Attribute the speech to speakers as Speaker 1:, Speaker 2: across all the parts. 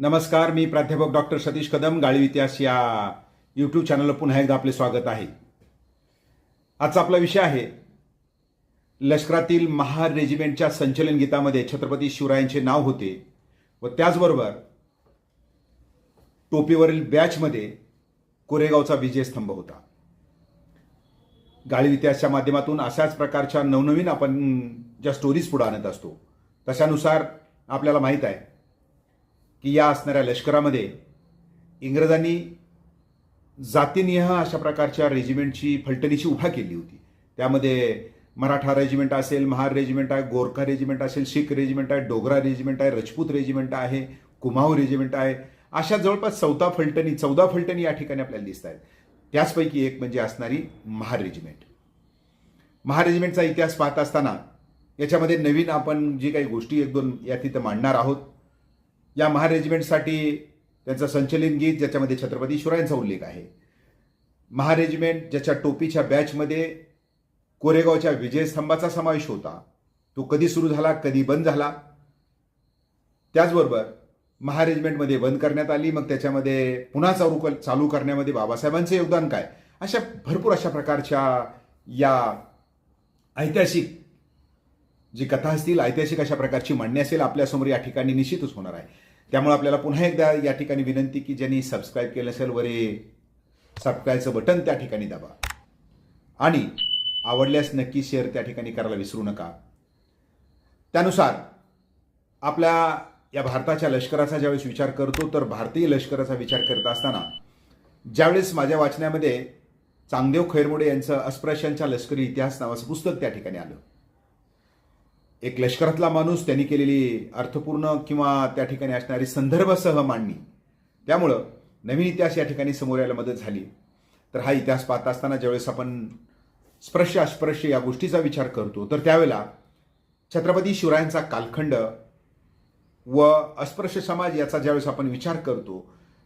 Speaker 1: नमस्कार मी प्राध्यापक डॉक्टर सतीश कदम गाळी इतिहास या यूट्यूब चॅनलला पुन्हा एकदा आपले स्वागत आहे. आजचा आपला विषय आहे लष्करातील महार रेजिमेंटच्या संचलन गीतामध्ये छत्रपती शिवरायांचे नाव होते व त्याचबरोबर टोपीवरील बॅचमध्ये कोरेगावचा विजयस्तंभ होता. गाळी इतिहासच्या माध्यमातून अशाच प्रकारच्या नवनवीन आपण ज्या स्टोरीज पुढे आणत असतो तशानुसार आपल्याला माहीत आहे की या असणाऱ्या लष्करामध्ये इंग्रजांनी जातीनिह अशा प्रकारच्या रेजिमेंटची फलटणीची उभा केली होती. त्यामध्ये मराठा रेजिमेंट असेल महार रेजिमेंट आहे गोरखा रेजिमेंट असेल शीख रेजिमेंट आहे डोगरा रेजिमेंट आहे रजपूत रेजिमेंट आहे कुमाऊ रेजिमेंट आहे अशा जवळपास चौदा फलटणी चौदा फलटणी या ठिकाणी आपल्याला दिसत आहेत. त्याचपैकी एक म्हणजे असणारी महार रेजिमेंट. महार रेजिमेंटचा इतिहास पाहत असताना याच्यामध्ये नवीन आपण जी काही गोष्टी एक दोन या तिथं मांडणार आहोत या महारेजिमेंटसाठी त्यांचं संचलन गीत ज्याच्यामध्ये छत्रपती शिवरायांचा उल्लेख आहे. महारेजिमेंट ज्याच्या टोपीच्या बॅचमध्ये कोरेगावच्या विजयस्तंभाचा समावेश होता. तो कधी सुरू झाला कधी बंद झाला? त्याचबरोबर महारेजिमेंटमध्ये बंद करण्यात आली मग त्याच्यामध्ये पुन्हा चालू कर- चालू करण्यामध्ये बाबासाहेबांचं योगदान काय? अशा भरपूर अशा प्रकारच्या या ऐतिहासिक जी कथा असतील ऐतिहासिक अशा प्रकारची मांडणी असेल आपल्यासमोर या ठिकाणी निश्चितच होणार आहे. त्यामुळे आपल्याला पुन्हा एकदा या ठिकाणी विनंती की ज्यांनी सबस्क्राईब केलं असेल वरे सबस्क्राईबचं बटन त्या ठिकाणी दाबा. आणि आवडल्यास नक्की शेअर त्या ठिकाणी करायला विसरू नका. त्यानुसार आपल्या या भारताच्या लष्कराचा ज्यावेळेस विचार करतो तर भारतीय लष्कराचा विचार करत असताना ज्यावेळेस माझ्या वाचण्यामध्ये चांगदेव खैरमोडे यांचं अस्पृश्यांचा लष्करी इतिहास नावाचं पुस्तक त्या ठिकाणी आलं. एक लष्करातला माणूस त्यांनी केलेली अर्थपूर्ण किंवा त्या ठिकाणी असणारी संदर्भसह मांडणी त्यामुळं नवीन इतिहास या ठिकाणी समोर यायला मदत झाली. तर हा इतिहास पाहत असताना ज्यावेळेस आपण स्पर्श अस्पृश्य या गोष्टीचा विचार करतो तर त्यावेळेला छत्रपती शिवरायांचा कालखंड व अस्पृश्य समाज याचा ज्यावेळेस आपण विचार करतो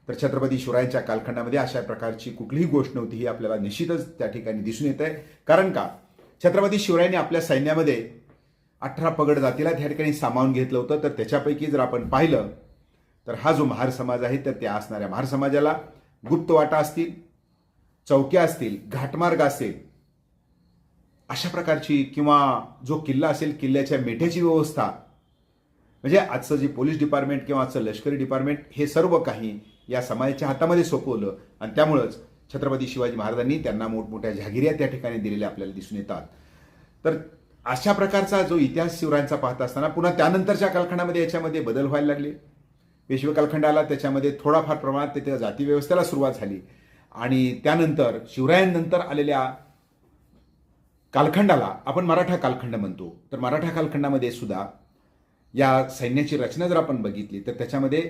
Speaker 1: तर छत्रपती शिवरायांच्या कालखंडामध्ये अशा प्रकारची कुठलीही गोष्ट नव्हती ही आपल्याला निश्चितच त्या ठिकाणी दिसून येत आहे कारण का? छत्रपती शिवरायांनी आपल्या सैन्यामध्ये अठरा पगड जातीला त्या ठिकाणी सामावून घेतलं होतं. तर त्याच्यापैकी जर आपण पाहिलं तर हा जो महार समाज आहे तर त्या असणाऱ्या महार समाजाला गुप्त वाटा असतील चौक्या असतील घाटमार्ग असेल अशा प्रकारची किंवा जो किल्ला असेल किल्ल्याच्या मेठ्याची व्यवस्था म्हणजे आजचं जे पोलीस डिपार्टमेंट किंवा आजचं लष्करी डिपार्टमेंट हे सर्व काही या समाजाच्या हातामध्ये सोपवलं. आणि त्यामुळंच छत्रपती शिवाजी महाराजांनी त्यांना मोठमोठ्या जहागिऱ्या त्या ठिकाणी दिलेल्या आपल्याला दिसून येतात. तर अशा प्रकारचा जो इतिहास शिवरायांचा पाहत असताना पुन्हा त्यानंतरच्या कालखंडामध्ये याच्यामध्ये बदल व्हायला लागले. पेशवे कालखंडाला त्याच्यामध्ये थोडाफार प्रमाणात तिथे जाती व्यवस्थेला सुरुवात झाली. आणि त्यानंतर शिवरायांनंतर आलेल्या कालखंडाला आपण मराठा कालखंड म्हणतो. तर मराठा कालखंडामध्ये सुद्धा या सैन्याची रचना जर आपण बघितली तर त्याच्यामध्ये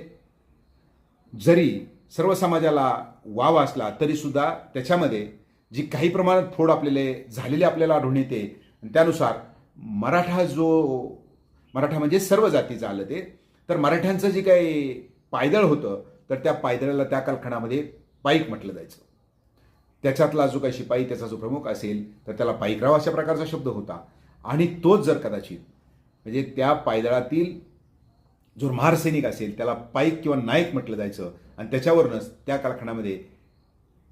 Speaker 1: जरी सर्व समाजाला वाव असला तरीसुद्धा त्याच्यामध्ये जी काही प्रमाणात फोड आपल्याला झालेले आपल्याला आढळून येते त्यानुसार मराठा जो मराठा म्हणजे सर्व जातीचं आलं ते. तर मराठ्यांचं जे काही पायदळ होतं तर त्या पायदळाला त्या कालखंडामध्ये पाईक म्हटलं जायचं. त्याच्यातला जो काही शिपाई त्याचा जो प्रमुख असेल तर त्याला पाईकराव अशा प्रकारचा शब्द होता. आणि तोच जर कदाचित म्हणजे त्या पायदळातील जो महारसैनिक असेल त्याला पाईक किंवा नाईक म्हटलं जायचं. आणि त्याच्यावरनंच त्या कालखंडामध्ये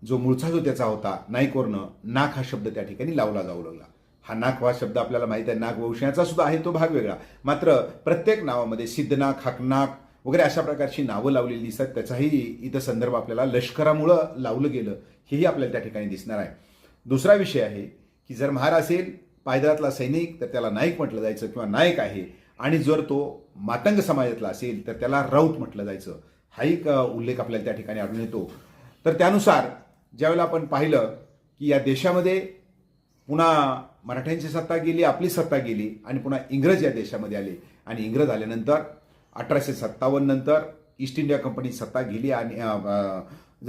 Speaker 1: जो मूळचा जो त्याचा होता नाईकवरनं नाक हा शब्द त्या ठिकाणी लावला जाऊ लागला. हा नाक हा शब्द आपल्याला माहीत आहे. नागवंशयाचा सुद्धा आहे तो भाग वेगळा. मात्र प्रत्येक नावामध्ये सिद्धनाक हाकनाक वगैरे अशा प्रकारची नावं लावलेली दिसतात. त्याचाही इथं संदर्भ आपल्याला लष्करामुळं लावलं गेलं हेही आपल्याला त्या ठिकाणी दिसणार आहे. दुसरा विषय आहे की जर महार असेल पायदळातला सैनिक तर त्याला नाईक म्हटलं जायचं किंवा नायक आहे. आणि जर तो मातंग समाजातला असेल तर त्याला राऊत म्हटलं जायचं. हाही एक उल्लेख आपल्याला त्या ठिकाणी आढळून येतो. तर त्यानुसार ज्यावेळेला आपण पाहिलं की या देशामध्ये पुन्हा मराठ्यांची सत्ता गेली आपली सत्ता गेली आणि पुन्हा इंग्रज या देशामध्ये आले. आणि इंग्रज आल्यानंतर अठराशे सत्तावन्न नंतर ईस्ट इंडिया कंपनी सत्ता गेली आणि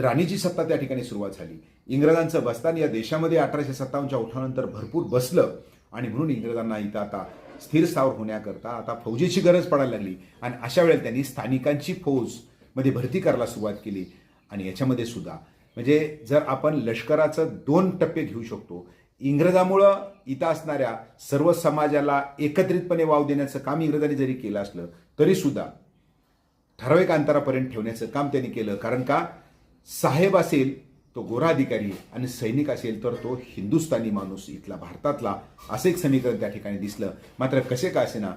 Speaker 1: राणीची सत्ता त्या ठिकाणी सुरुवात झाली. इंग्रजांचं बस्तान या देशामध्ये अठराशे सत्तावन्नच्या उठावानंतर भरपूर बसलं आणि म्हणून इंग्रजांना इथं आता स्थिर स्थावर होण्याकरता आता फौजेची गरज पडायला लागली. आणि अशा वेळेला त्यांनी स्थानिकांची फौजमध्ये भरती करायला सुरुवात केली. आणि याच्यामध्ये सुद्धा म्हणजे जर आपण लष्कराचं दोन टप्पे घेऊ शकतो इंग्रजामुळं इथं असणाऱ्या सर्व समाजाला एकत्रितपणे वाव देण्याचं काम इंग्रजांनी जरी केलं असलं तरी सुद्धा ठराविक अंतरापर्यंत ठेवण्याचं काम त्यांनी केलं. कारण का? साहेब असेल तो गोरा अधिकारी आणि सैनिक असेल तर तो हिंदुस्थानी माणूस इथला भारतातला. असं एक समीकरण त्या ठिकाणी दिसलं. मात्र कसे का असेना?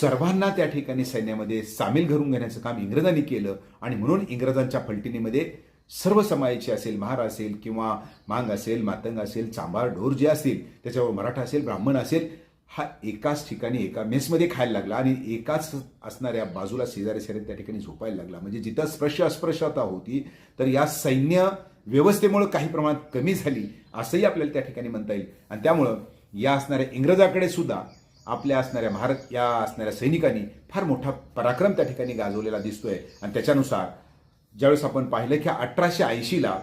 Speaker 1: सर्वांना त्या ठिकाणी सैन्यामध्ये सामील घरून घेण्याचं काम इंग्रजांनी केलं आणि म्हणून इंग्रजांच्या फलटणीमध्ये सर्व समाजाची असेल महार असेल किंवा मांग असेल मातंग असेल चांभार ढोर जे असतील त्याच्यावर मराठा असेल ब्राह्मण असेल हा एकाच ठिकाणी एका मेसमध्ये खायला लागला आणि एकाच असणाऱ्या बाजूला शेजारी शेजारी त्या ठिकाणी झोपायला लागला. म्हणजे जिथं स्पर्श अस्पृश्यता होती तर या सैन्य व्यवस्थेमुळे काही प्रमाणात कमी झाली असंही आपल्याला त्या ठिकाणी म्हणता येईल. आणि त्यामुळं या असणाऱ्या इंग्रजाकडे सुद्धा आपल्या असणाऱ्या भारत या असणाऱ्या सैनिकांनी फार मोठा पराक्रम त्या ठिकाणी गाजवलेला दिसतोय. आणि त्याच्यानुसार ज्यावेळेस आपण पाहिलं की अठराशे ऐंशीला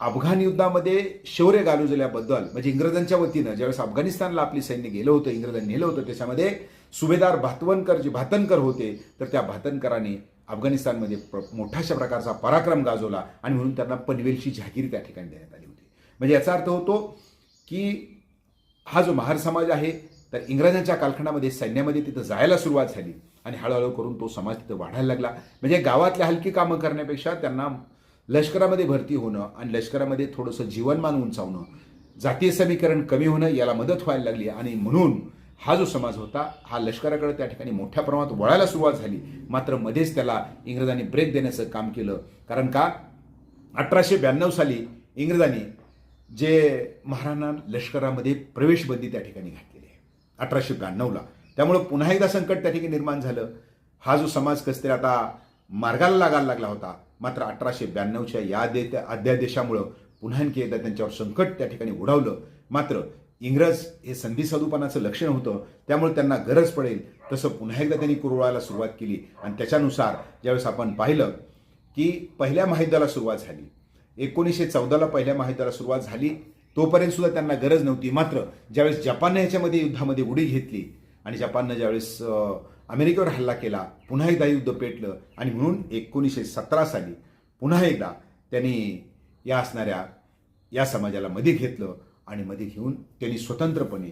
Speaker 1: अफगाण युद्धामध्ये शौर्य गाजवल्याबद्दल म्हणजे इंग्रजांच्या वतीनं ज्यावेळेस अफगाणिस्तानला आपली सैन्य गेलं होतं इंग्रजांनी नेलं होतं त्याच्यामध्ये सुभेदार भातवणकर जे भातनकर होते तर त्या भातनकरांनी अफगाणिस्तानमध्ये प्र मोठाशा प्रकारचा पराक्रम गाजवला आणि म्हणून त्यांना पनवेलची जहागिरी त्या ठिकाणी देण्यात आली होती. म्हणजे याचा अर्थ होतो की हा जो महार समाज आहे तर इंग्रजांच्या कालखंडामध्ये सैन्यामध्ये तिथं जायला सुरुवात झाली. आणि हळूहळू करून तो समाज तिथं वाढायला लागला. म्हणजे गावातल्या हलकी कामं करण्यापेक्षा त्यांना लष्करामध्ये भरती होणं आणि लष्करामध्ये थोडंसं जीवनमान उंचावणं जातीय समीकरण कमी होणं याला मदत व्हायला लागली आणि म्हणून हा जो समाज होता हा लष्कराकडे त्या ठिकाणी मोठ्या प्रमाणात वळायला सुरुवात झाली. मात्र मध्येच त्याला इंग्रजांनी ब्रेक देण्याचं काम केलं. कारण का? अठराशे ब्याण्णव साली इंग्रजांनी जे महाराणा लष्करामध्ये प्रवेशबंदी त्या ठिकाणी घातलेली आहे. अठराशे ब्याण्णवला. त्यामुळं पुन्हा एकदा संकट त्या ठिकाणी निर्माण झालं. हा जो समाज कसतरी आता मार्गाला लागायला लागला होता मात्र अठराशे ब्याण्णवच्या या दे अध्यादेशामुळं पुन्हा आणखी एकदा त्यांच्यावर संकट त्या ठिकाणी उडावलं मात्र इंग्रज हे संधी साधूपणाचं लक्षण होतं त्यामुळे त्यांना गरज पडेल तसं पुन्हा एकदा त्यांनी कुरवायला सुरुवात केली. आणि त्याच्यानुसार ज्यावेळेस आपण पाहिलं की पहिल्या महायुद्धाला सुरुवात झाली. एकोणीसशे चौदाला पहिल्या महायुद्धाला सुरुवात झाली. तोपर्यंत सुद्धा त्यांना गरज नव्हती. मात्र ज्यावेळेस जपानने ह्याच्यामध्ये युद्धामध्ये उडी घेतली आणि जपाननं ज्यावेळेस अमेरिकेवर हल्ला केला पुन्हा एकदा युद्ध पेटलं आणि म्हणून एकोणीसशे सतरा साली पुन्हा एकदा त्यांनी या असणाऱ्या या समाजाला मध्ये घेतलं आणि मध्ये घेऊन त्यांनी स्वतंत्रपणे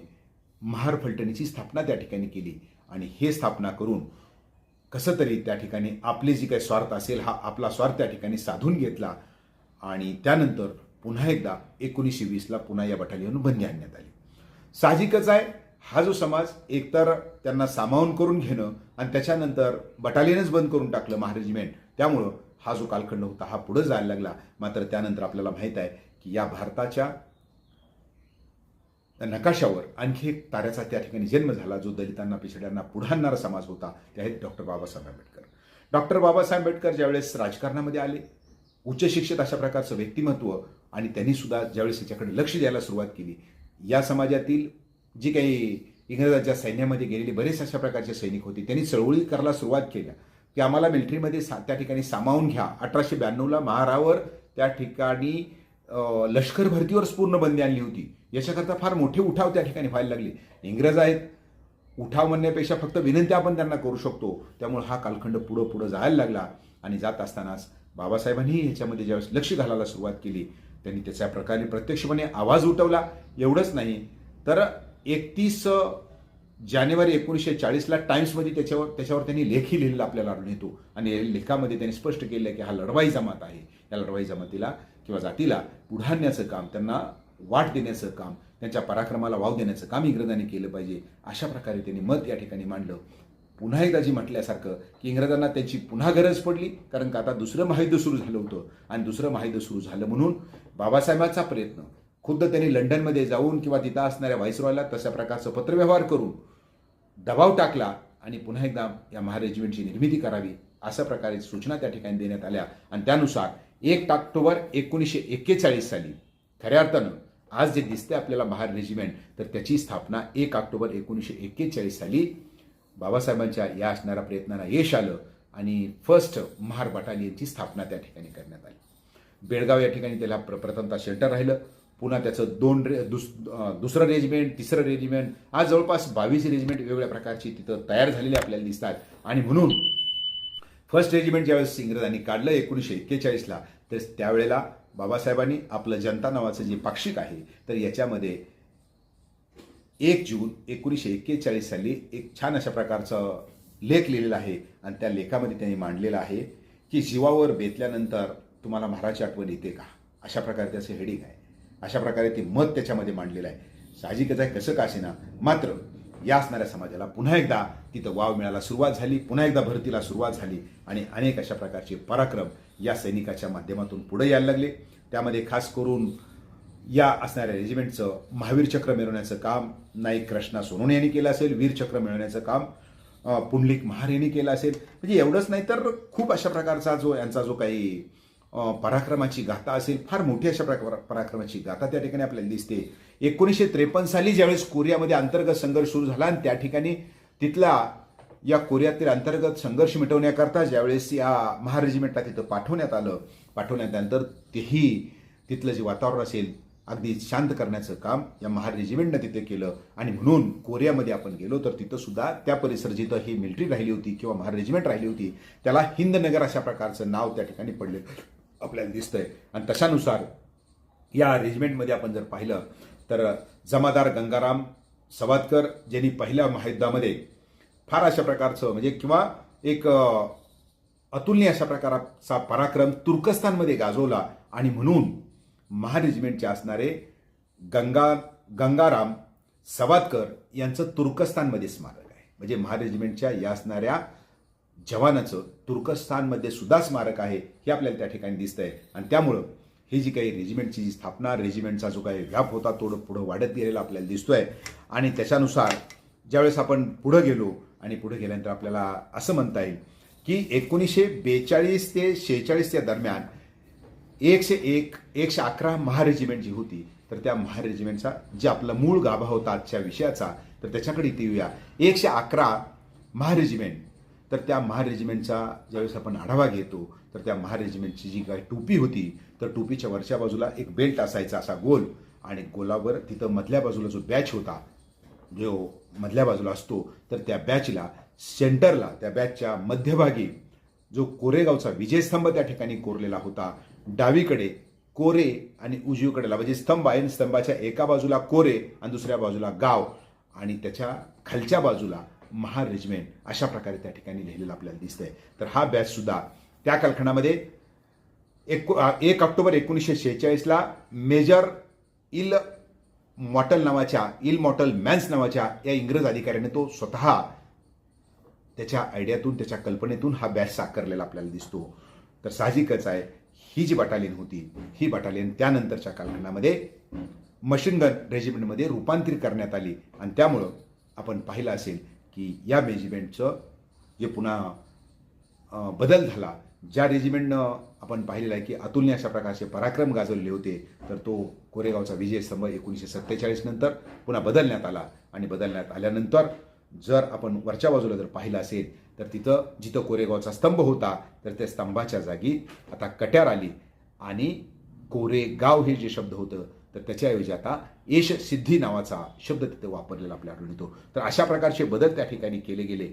Speaker 1: महार फलटणीची स्थापना त्या ठिकाणी केली. आणि हे स्थापना करून कसं तरी त्या ठिकाणी आपले जी काही स्वार्थ असेल हा आपला स्वार्थ त्या ठिकाणी साधून घेतला आणि त्यानंतर पुन्हा एकदा एकोणीसशे वीसला पुन्हा या बटालियन बंदी आणण्यात आली. साहजिकच आहे हा जो समाज एकतर त्यांना सामावून करून घेणं आणि त्याच्यानंतर बटालियनच बंद करून टाकलं महारेजिमेंट त्यामुळं हा जो कालखंड होता हा पुढे जायला लागला. मात्र त्यानंतर आपल्याला माहीत आहे की या भारताच्या नकाशावर आणखी एक ताऱ्याचा त्या ठिकाणी जन्म झाला जो दलितांना पिछड्यांना पुढारणारा समाज होता ते आहेत डॉक्टर बाबासाहेब आंबेडकर. डॉक्टर बाबासाहेब आंबेडकर ज्यावेळेस राजकारणामध्ये आले उच्च शिक्षित अशा प्रकारचं व्यक्तिमत्व आणि त्यांनी सुद्धा ज्यावेळेस याच्याकडे लक्ष द्यायला सुरुवात केली या समाजातील जी काही इंग्रजांच्या सैन्यामध्ये गेलेले बरेच अशा प्रकारचे सैनिक होते त्यांनी चळवळी करायला सुरुवात केल्या की आम्हाला मिलिटरीमध्ये सा त्या ठिकाणी सामावून घ्या. अठराशे ब्याण्णवला महारावर त्या ठिकाणी लष्कर भरतीवरच पूर्ण बंदी आणली होती. याच्याकरता फार मोठे उठाव त्या ठिकाणी व्हायला लागले. इंग्रज आहेत. उठाव म्हणण्यापेक्षा फक्त विनंती आपण त्यांना करू शकतो. त्यामुळे हा कालखंड पुढं पुढं जायला लागला. आणि जात असतानाच बाबासाहेबांनी ह्याच्यामध्ये ज्यावेळेस लक्ष घालायला सुरुवात केली त्यांनी त्याच्या प्रकारे प्रत्यक्षपणे आवाज उठवला. एवढंच नाही. तर एकतीस जानेवारी एकोणीसशे चाळीसला टाइम्समध्ये त्याच्यावर त्याच्यावर त्यांनी लेखी लिहिलेला आपल्याला आढळून येतो आणि लेखामध्ये त्यांनी स्पष्ट केलं की हा लढवाई जमात आहे. या लढवाई जमातीला किंवा जातीला पुढाण्याचं काम त्यांना वाट देण्याचं काम त्यांच्या पराक्रमाला वाव देण्याचं काम इंग्रजांनी केलं पाहिजे. अशा प्रकारे त्यांनी मत या ठिकाणी मांडलं. पुन्हा एकदा जी म्हटल्यासारखं की इंग्रजांना त्यांची पुन्हा गरज पडली कारण का आता दुसरं महायुद्ध सुरू झालं होतं. आणि दुसरं महायुद्ध सुरू झालं म्हणून बाबासाहेबांचा प्रयत्न खुद्द त्यांनी लंडनमध्ये जाऊन किंवा तिथं असणाऱ्या व्हाईसरॉयला तशा प्रकारचं पत्रव्यवहार करून दबाव टाकला आणि पुन्हा एकदा या महारेजिमेंटची निर्मिती करावी अशा प्रकारे सूचना त्या ठिकाणी देण्यात आल्या. आणि त्यानुसार एक ऑक्टोबर एकोणीसशे एक्केचाळीस साली खऱ्या अर्थानं आज जे दिसते आपल्याला महार रेजिमेंट तर त्याची स्थापना एक ऑक्टोबर एकोणीसशे एक्केचाळीस साली बाबासाहेबांच्या या असणाऱ्या प्रयत्नांना यश आलं आणि फर्स्ट महार बटालियनची स्थापना त्या ठिकाणी करण्यात आली. बेळगाव या ठिकाणी त्याला प्र प्रथमता शेल्टर राहिलं. पुन्हा त्याचं दोन रे दुस दुसरं रेजिमेंट तिसरं रेजिमेंट आज जवळपास बावीस रेजिमेंट वेगवेगळ्या प्रकारची तिथं तयार झालेली आपल्याला दिसतात. आणि म्हणून फर्स्ट रेजिमेंट ज्यावेळेस इंग्रजांनी काढलं एकोणीसशे एक्केचाळीसला तर त्यावेळेला बाबासाहेबांनी आपलं जनता नावाचं जे पाक्षिक आहे तर याच्यामध्ये एक जून एकोणीसशे एक्केचाळीस साली एक छान अशा प्रकारचं लेख लिहिलेला आहे. आणि त्या लेखामध्ये त्यांनी मांडलेलं आहे की जीवावर बेतल्यानंतर तुम्हाला महाराजची आठवण येते का? अशा प्रकारे त्याचं हेडिंग आहे. अशा प्रकारे ते मत त्याच्यामध्ये मांडलेलं आहे. साहजिकच आहे कसं का असेना? मात्र या असणाऱ्या समाजाला पुन्हा एकदा तिथं वाव मिळायला सुरुवात झाली पुन्हा एकदा भरतीला सुरुवात झाली आणि अनेक अशा प्रकारचे पराक्रम या सैनिकाच्या माध्यमातून पुढे यायला लागले. त्यामध्ये खास करून या असणाऱ्या रेजिमेंटचं महावीर चक्र मिळवण्याचं काम नाईक कृष्णा सोनोने यांनी केलं असेल वीरचक्र मिळवण्याचं काम पुंडलिक महार यांनी केलं असेल. म्हणजे एवढंच नाही तर खूप अशा प्रकारचा जो यांचा जो काही पराक्रमाची गाथा असेल फार मोठी अशा प्रकार पराक्रमाची गाथा त्या ठिकाणी आपल्याला दिसते. एकोणीसशे त्रेपन्न साली ज्यावेळेस कोरियामध्ये अंतर्गत संघर्ष सुरू झाला आणि त्या ठिकाणी तिथला या कोरियातील अंतर्गत संघर्ष मिटवण्याकरता ज्यावेळेस या महार रेजिमेंटला तिथं पाठवण्यात आलं पाठवण्यात आल्यानंतर तेही तिथलं जे वातावरण असेल अगदी शांत करण्याचं काम या महार रेजिमेंटनं तिथे केलं. आणि म्हणून कोरियामध्ये आपण गेलो तर तिथं सुद्धा त्या परिसर जिथं ही मिलिटरी राहिली होती किंवा महार रेजिमेंट राहिली होती त्याला हिंदनगर अशा प्रकारचं नाव त्या ठिकाणी पडले. आपल्याला दिसतंय. आणि तशानुसार या रेजिमेंटमध्ये आपण जर पाहिलं तर जमादार गंगाराम सवादकर ज्यांनी पहिल्या महायुद्धामध्ये फार अशा प्रकारचं म्हणजे किंवा एक अतुलनीय अशा प्रकारचा पराक्रम तुर्कस्तानमध्ये गाजवला आणि म्हणून महारेजिमेंटचे असणारे गंगा गंगाराम सवादकर यांचं तुर्कस्तानमध्ये स्मारक आहे. म्हणजे महारेजिमेंटच्या या असणाऱ्या जवानाचं तुर्कस्तानमध्ये सुद्धा स्मारक आहे हे आपल्याला त्या ठिकाणी दिसतंय. आणि त्यामुळं ही जी काही रेजिमेंटची जी स्थापना रेजिमेंटचा जो काही व्याप होता तो पुढं वाढत गेलेला आपल्याला दिसतोय. आणि त्याच्यानुसार ज्यावेळेस आपण पुढं गेलो आणि पुढे गेल्यानंतर आपल्याला असं म्हणता येईल की एकोणीसशे बेचाळीस ते शेहेचाळीसच्या दरम्यान एकशे एक एकशे अकरा महारेजिमेंट जी होती तर त्या महारेजिमेंटचा जे आपला मूळ गाभा होता आजच्या विषयाचा तर त्याच्याकडे येऊया. एकशे अकरा महारेजिमेंट. तर त्या महारेजिमेंटचा ज्यावेळेस आपण आढावा घेतो तर त्या महारेजिमेंटची जी काही टोपी होती तर टोपीच्या वरच्या बाजूला एक बेल्ट असायचा असा गोल. आणि गोलावर तिथं मधल्या बाजूला जो बॅच होता जो मधल्या बाजूला असतो तर त्या बॅचला सेंटरला त्या बॅचच्या मध्यभागी जो कोरेगावचा विजयस्तंभ त्या ठिकाणी कोरलेला होता डावीकडे कोरे आणि उजवीकडेला म्हणजे स्तंभ आहे आणि स्तंभाच्या एका बाजूला कोरे आणि दुसऱ्या बाजूला गाव. आणि त्याच्या खालच्या बाजूला महार रेजिमेंट अशा प्रकारे त्या ठिकाणी लिहिलेलं आपल्याला दिसतंय. तर हा बॅच सुद्धा त्या कालखंडामध्ये एको एक ऑक्टोबर एकोणीसशे शेहेचाळीसला मेजर इल मॉटल नावाच्या इल मॉटल मॅन्स नावाच्या या इंग्रज अधिकाऱ्याने तो स्वतः त्याच्या आयडियातून त्याच्या कल्पनेतून हा बॅच साकारलेला आपल्याला दिसतो. तर साहजिकच आहे ही जी बटालियन होती ही बटालियन त्यानंतरच्या कालखंडामध्ये मशीनगन रेजिमेंटमध्ये रूपांतरित करण्यात आली. आणि त्यामुळं आपण पाहिलं असेल की या रेजिमेंटचं जे पुन्हा बदल झाला ज्या रेजिमेंटनं आपण पाहिलेलं आहे की अतुलने अशा प्रकारचे पराक्रम गाजवले होते तर तो कोरेगावचा विजयस्तंभ एकोणीसशे सत्तेचाळीस नंतर पुन्हा बदलण्यात आला. आणि बदलण्यात आल्यानंतर जर आपण वरच्या बाजूला जर पाहिलं असेल तर तिथं जिथं कोरेगावचा स्तंभ होता तर त्या स्तंभाच्या जागी आता कट्यार आली. आणि कोरेगाव हे जे शब्द होतं तर त्याच्याऐवजी आता यशसिद्धी नावाचा शब्द तिथे वापरलेला आपल्या आढळून येतो. तर अशा प्रकारचे बदल त्या ठिकाणी केले गेले.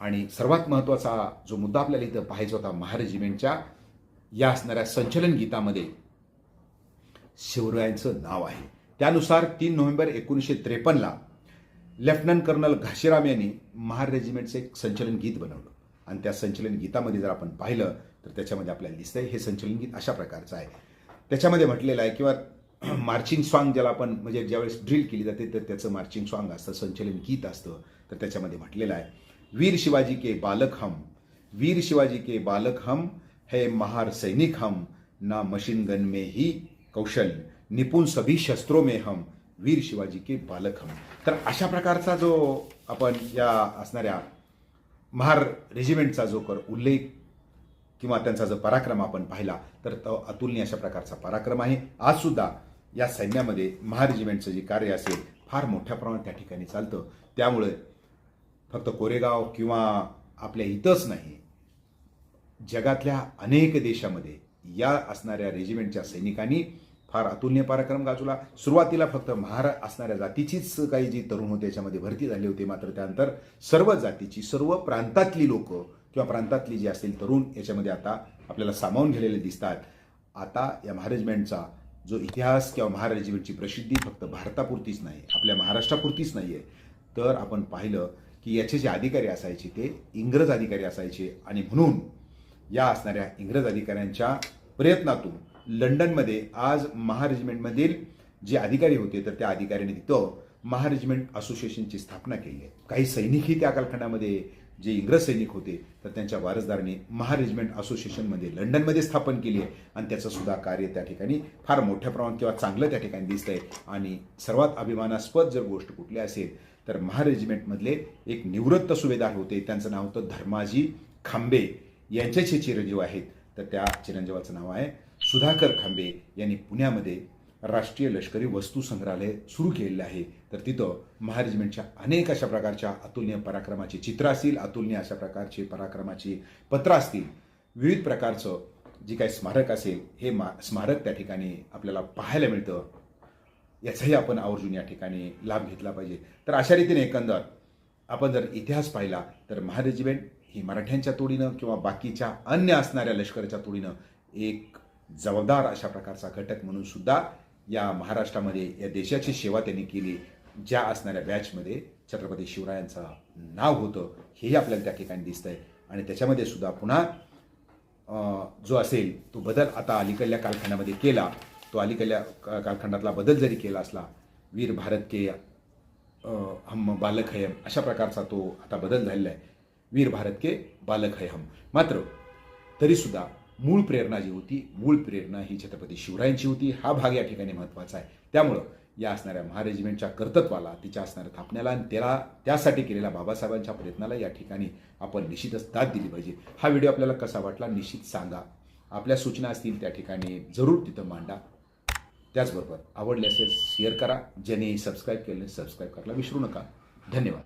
Speaker 1: आणि सर्वात महत्त्वाचा जो मुद्दा आपल्याला इथं पाहायचा होता महारेजिमेंटच्या या असणाऱ्या संचलन गीतामध्ये शिवरायांचं नाव आहे. त्यानुसार तीन नोव्हेंबर एकोणीसशे त्रेपन्नला लेफ्टनंट कर्नल घाशीराम यांनी महार रेजिमेंटचं एक संचलन गीत बनवलं. आणि त्या संचलन गीतामध्ये जर आपण पाहिलं तर त्याच्यामध्ये आपल्याला दिसतंय हे संचलन गीत अशा प्रकारचं आहे. त्याच्यामध्ये म्हटलेलं आहे किंवा मार्चिंग सॉन्ग ज्याला आपण म्हणजे ज्यावेळेस ड्रिल केली जाते तर त्याचं मार्चिंग सॉन्ग असतं संचलन गीत असतं. तर त्याच्यामध्ये म्हटलेलं आहे वीर शिवाजी के बालक हम वीर शिवाजी के बालक हम हे महार सैनिक हम ना मशीन गन में ही कौशल निपुण सभी शस्त्रो में हम वीर शिवाजी के बालक हम. तर अशा प्रकारचा जो आपण या असणाऱ्या महार रेजिमेंटचा जो कर उल्लेख किंवा त्यांचा जर पराक्रम आपण पाहिला तर तो अतुलनीय अशा प्रकारचा पराक्रम आहे. आज सुद्धा या सैन्यामध्ये महार रेजिमेंटचं जे कार्य असेल फार मोठ्या प्रमाणात त्या ठिकाणी चालतं. त्यामुळे फक्त कोरेगाव किंवा आपल्या इथंच नाही जगातल्या अनेक देशामध्ये या असणाऱ्या रेजिमेंटच्या सैनिकांनी फार अतुलनीय पराक्रम गाजवला. सुरुवातीला फक्त महार असणाऱ्या जातीचीच काही जी तरुण होते याच्यामध्ये भरती झाली होती मात्र त्यानंतर सर्व जातीची सर्व प्रांतातली लोक किंवा प्रांतातली जी असतील तरुण याच्यामध्ये आता आपल्याला सामावून गेलेले दिसतात. आता या महारेजिमेंटचा जो इतिहास किंवा महार प्रसिद्धी फक्त भारतापुरतीच नाही आपल्या महाराष्ट्रापुरतीच नाही आहे तर आपण पाहिलं की याचे जे अधिकारी असायचे ते इंग्रज अधिकारी असायचे आणि म्हणून या असणाऱ्या इंग्रज अधिकाऱ्यांच्या प्रयत्नातून लंडनमध्ये आज महारेजिमेंटमधील जे अधिकारी होते तर त्या अधिकाऱ्यांनी तिथं महारेजिमेंट असोसिएशनची स्थापना केली आहे. काही सैनिकही त्या कालखंडामध्ये जे इंग्रज सैनिक होते तर त्यांच्या वारसदारांनी महारेजिमेंट असोसिएशनमध्ये लंडनमध्ये स्थापन केली आहे. आणि त्याचं सुद्धा कार्य त्या ठिकाणी फार मोठ्या प्रमाणात किंवा चांगलं त्या ठिकाणी दिसतंय. आणि सर्वात अभिमानास्पद जर गोष्ट कुठली असेल तर महारेजिमेंटमधले एक निवृत्त सुभेदार होते. त्यांचं नाव होतं धर्माजी खांबे. यांच्याचे चिरंजीव आहेत. तर त्या चिरंजीवाचं नाव आहे सुधाकर खांबे. यांनी पुण्यामध्ये राष्ट्रीय लष्करी वस्तू संग्रहालय सुरू केलेलं आहे. तर तिथं महारेजिमेंटच्या अनेक अशा प्रकारच्या अतुलनीय पराक्रमाची चित्र असतील अतुलनीय अशा प्रकारची पराक्रमाची पत्र असतील. विविध प्रकारचं जी काही स्मारक असेल हे मा स्मारक त्या ठिकाणी आपल्याला पाहायला मिळतं. याचाही आपण आवर्जून या ठिकाणी लाभ घेतला पाहिजे. तर अशा रीतीने एकंदर आपण जर इतिहास पाहिला तर महारेजिमेंट ही मराठ्यांच्या तोडीनं किंवा बाकीच्या अन्य असणाऱ्या लष्कराच्या तोडीनं एक जबाबदार अशा प्रकारचा घटक म्हणून सुद्धा या महाराष्ट्रामध्ये या देशाची सेवा त्यांनी केली ज्या असणाऱ्या बॅचमध्ये छत्रपती शिवरायांचं नाव होतं हेही आपल्याला त्या ठिकाणी दिसतंय. आणि त्याच्यामध्ये सुद्धा पुन्हा जो असेल तो बदल आता अलीकडल्या कालखंडामध्ये केला. तो अलीकडल्या का- कालखंडातला बदल जरी केला असला वीर भारत के हम बालक है हम अशा प्रकारचा तो आता बदल झालेला आहे. वीर भारत के बालक है हम. मात्र तरीसुद्धा मूळ प्रेरणा जी होती मूळ प्रेरणा ही छत्रपती शिवरायांची होती. हा भाग या ठिकाणी महत्त्वाचा आहे. त्यामुळं या असणाऱ्या महारेजिमेंटच्या कर्तत्वाला तिच्या असणाऱ्या थापण्याला आणि त्याला त्यासाठी केलेल्या बाबासाहेबांच्या प्रयत्नाला या ठिकाणी आपण निश्चितच दाद दिली पाहिजे. हा व्हिडिओ आपल्याला कसा वाटला निश्चित सांगा. आपल्या सूचना असतील त्या ठिकाणी जरूर तिथं मांडा. त्याचबरोबर आवडले असेल शेअर करा. ज्यांनी सबस्क्राईब केले सबस्क्राईब करायला विसरू नका. धन्यवाद.